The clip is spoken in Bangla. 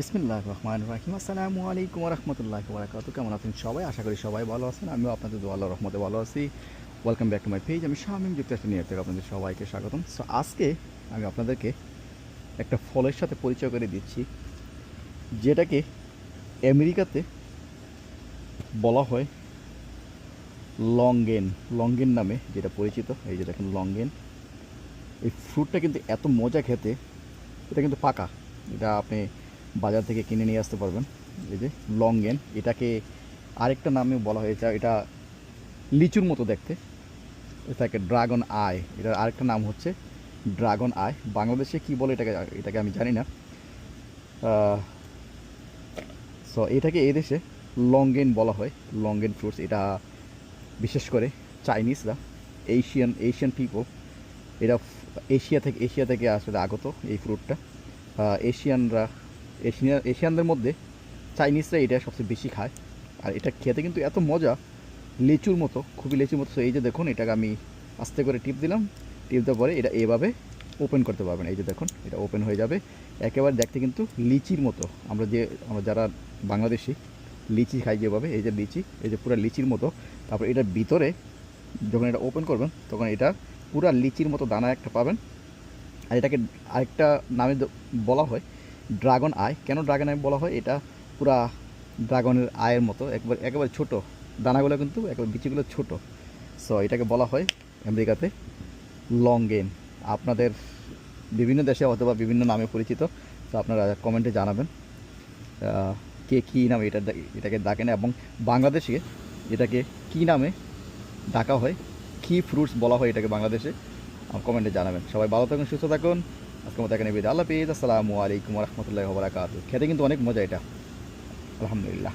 বিসমিল্লাহ রহমান রাহিম। আসসালামু আলাইকুম রহমতুল্লাহ বারাকাতু কেমন আছেন সবাই? আশা করি সবাই ভালো আছেন। আমিও আপনাদের দোয়া আল্লাহ রহমতে ভালো আছি। Welcome back to my page আমি শামিম যুক্তরাষ্ট্র নিয়ে থেকে আপনাদের সবাইকে স্বাগতম। সো আজকে আমি আপনাদেরকে একটা ফলের সাথে পরিচয় করে দিচ্ছি, যেটাকে আমেরিকাতে বলা হয় লংগেন লংগেন নামে যেটা পরিচিত, এই যে দেখেন লংগেন এই ফ্রুটটা কিন্তু এত মজা খেতে, এটা কিন্তু পাকা। এটা আপনি বাজার থেকে কিনে নিয়ে আসতে পারবেন। এই যে লং লংগেন এটাকে আরেকটা নামেও বলা হয় এটা লিচুর মতো দেখতে। এটাকে ড্রাগন আই এটার আরেকটা নাম হচ্ছে ড্রাগন আই বাংলাদেশে কি বলে এটাকে এটাকে আমি জানি না। সো এটাকে এই দেশে লংগেন বলা হয় লংগেন ফ্রুটস এটা বিশেষ করে চাইনিজরা এশিয়ান এশিয়ান পিপল এটা এশিয়া থেকে এশিয়া থেকে আসলে আগত এই ফ্রুটটা এশিয়ানরা এশিয়া, এশিয়ানদের মধ্যে চাইনিজরা এটা সবচেয়ে বেশি খায়। আর এটা খেতে কিন্তু এত মজা, লিচুর মতো, খুবই লিচুর মতো। এই যে দেখুন, এটাকে আমি আস্তে করে টিপ দিলাম। টিপ দেওয়ার পরে এটা এভাবে ওপেন করতে পারবেন। এই যে দেখুন, এটা ওপেন হয়ে যাবে। একেবারে দেখতে কিন্তু লিচির মতো। আমরা যে, আমরা যারা বাংলাদেশি, লিচি খাই যেভাবে, এই যে লিচি, এই যে পুরো লিচির মতো। তারপর এটার ভিতরে যখন এটা ওপেন করবেন, তখন এটা পুরা লিচির মতো দানা একটা পাবেন। আর এটাকে আরেকটা নামে বলা হয় ড্রাগন আই। কেন ড্রাগন আই বলা হয়? এটা পুরা ড্রাগনের আয়ের মতো। একবার একেবারে ছোট। দানাগুলো কিন্তু একেবারে বিচিগুলো ছোট। সো এটাকে বলা হয় আমেরিকাতে লং গেম আপনাদের বিভিন্ন দেশে অথবা বিভিন্ন নামে পরিচিত। তো আপনারা কমেন্টে জানাবেন কে কী নামে এটা এটাকে ডাকেন এবং বাংলাদেশে এটাকে কী নামে ডাকা হয়, কী ফ্রুটস বলা হয় এটাকে বাংলাদেশে কমেন্টে জানাবেন। সবাই ভালো থাকুন, সুস্থ থাকুন। আজকে মতো এখানে বিদায়। আল্লাহ পেজ আসসালামু আলাইকুম রহমতুল্লাহ বরাকাত খেতে কিন্তু অনেক মজা এটা। আলহামদুলিল্লাহ।